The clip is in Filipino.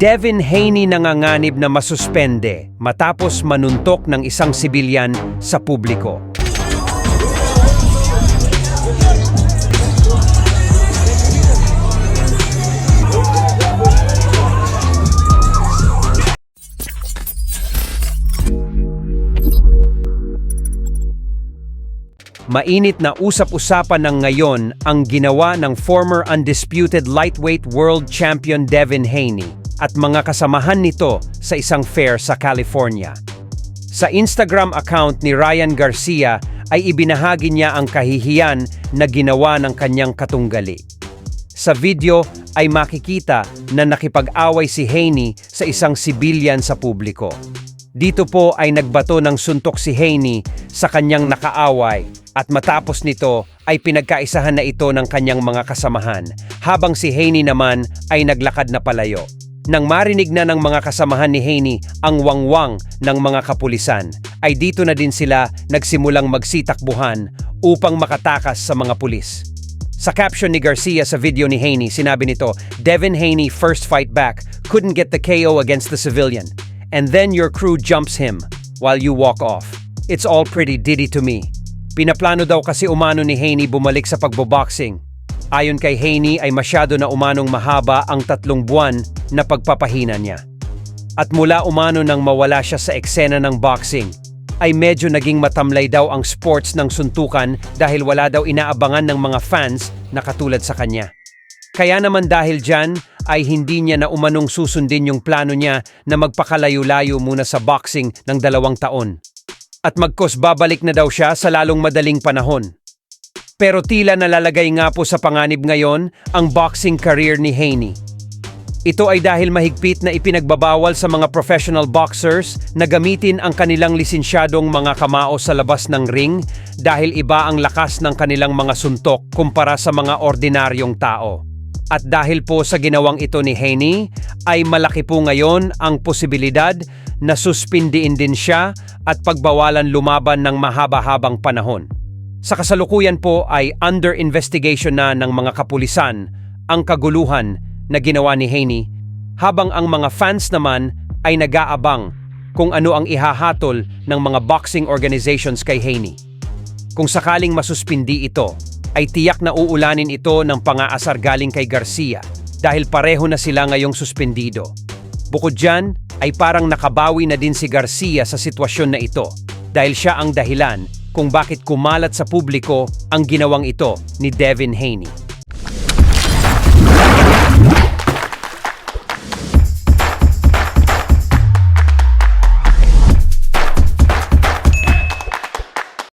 Devin Haney nanganganib na masuspende matapos manuntok ng isang sibilyan sa publiko. Mainit na usap-usapan ng ngayon ang ginawa ng former undisputed lightweight world champion Devin Haney at mga kasamahan nito sa isang fair sa California. Sa Instagram account ni Ryan Garcia ay ibinahagi niya ang kahihiyan na ginawa ng kanyang katunggali. Sa video ay makikita na nakipag-away si Haney sa isang sibilyan sa publiko. Dito po ay nagbato ng suntok si Haney sa kanyang nakaaway at matapos nito ay pinagkaisahan na ito ng kanyang mga kasamahan habang si Haney naman ay naglakad na palayo. Nang marinig na ng mga kasamahan ni Haney ang wangwang ng mga kapulisan, ay dito na din sila nagsimulang magsitakbuhan upang makatakas sa mga pulis. Sa caption ni Garcia sa video ni Haney, sinabi nito, Devin Haney first fight back, couldn't get the KO against the civilian. And then your crew jumps him while you walk off. It's all pretty diddy to me. Pinaplano daw kasi umano ni Haney bumalik sa pagboboxing. Ayon kay Haney ay masyado na umanong mahaba ang tatlong buwan na pagpapahina niya. At mula umano nang mawala siya sa eksena ng boxing, ay medyo naging matamlay daw ang sports ng suntukan dahil wala daw inaabangan ng mga fans na katulad sa kanya. Kaya naman dahil dyan ay hindi niya na umanong susundin yung plano niya na magpakalayo-layo muna sa boxing ng dalawang taon. At magkos babalik na daw siya sa lalong madaling panahon. Pero tila nalalagay nga po sa panganib ngayon ang boxing career ni Haney. Ito ay dahil mahigpit na ipinagbabawal sa mga professional boxers na gamitin ang kanilang lisensyadong mga kamao sa labas ng ring dahil iba ang lakas ng kanilang mga suntok kumpara sa mga ordinaryong tao. At dahil po sa ginawang ito ni Haney, ay malaki po ngayon ang posibilidad na suspindiin din siya at pagbawalan lumaban ng mahaba-habang panahon. Sa kasalukuyan po ay under investigation na ng mga kapulisan ang kaguluhan na ginawa ni Haney habang ang mga fans naman ay nag-aabang kung ano ang ihahatol ng mga boxing organizations kay Haney. Kung sakaling masuspindi ito, ay tiyak na uulanin ito ng pangaasar galing kay Garcia dahil pareho na sila ngayong suspendido. Bukod dyan, ay parang nakabawi na din si Garcia sa sitwasyon na ito dahil siya ang dahilan kung bakit kumalat sa publiko ang ginawang ito ni Devin Haney.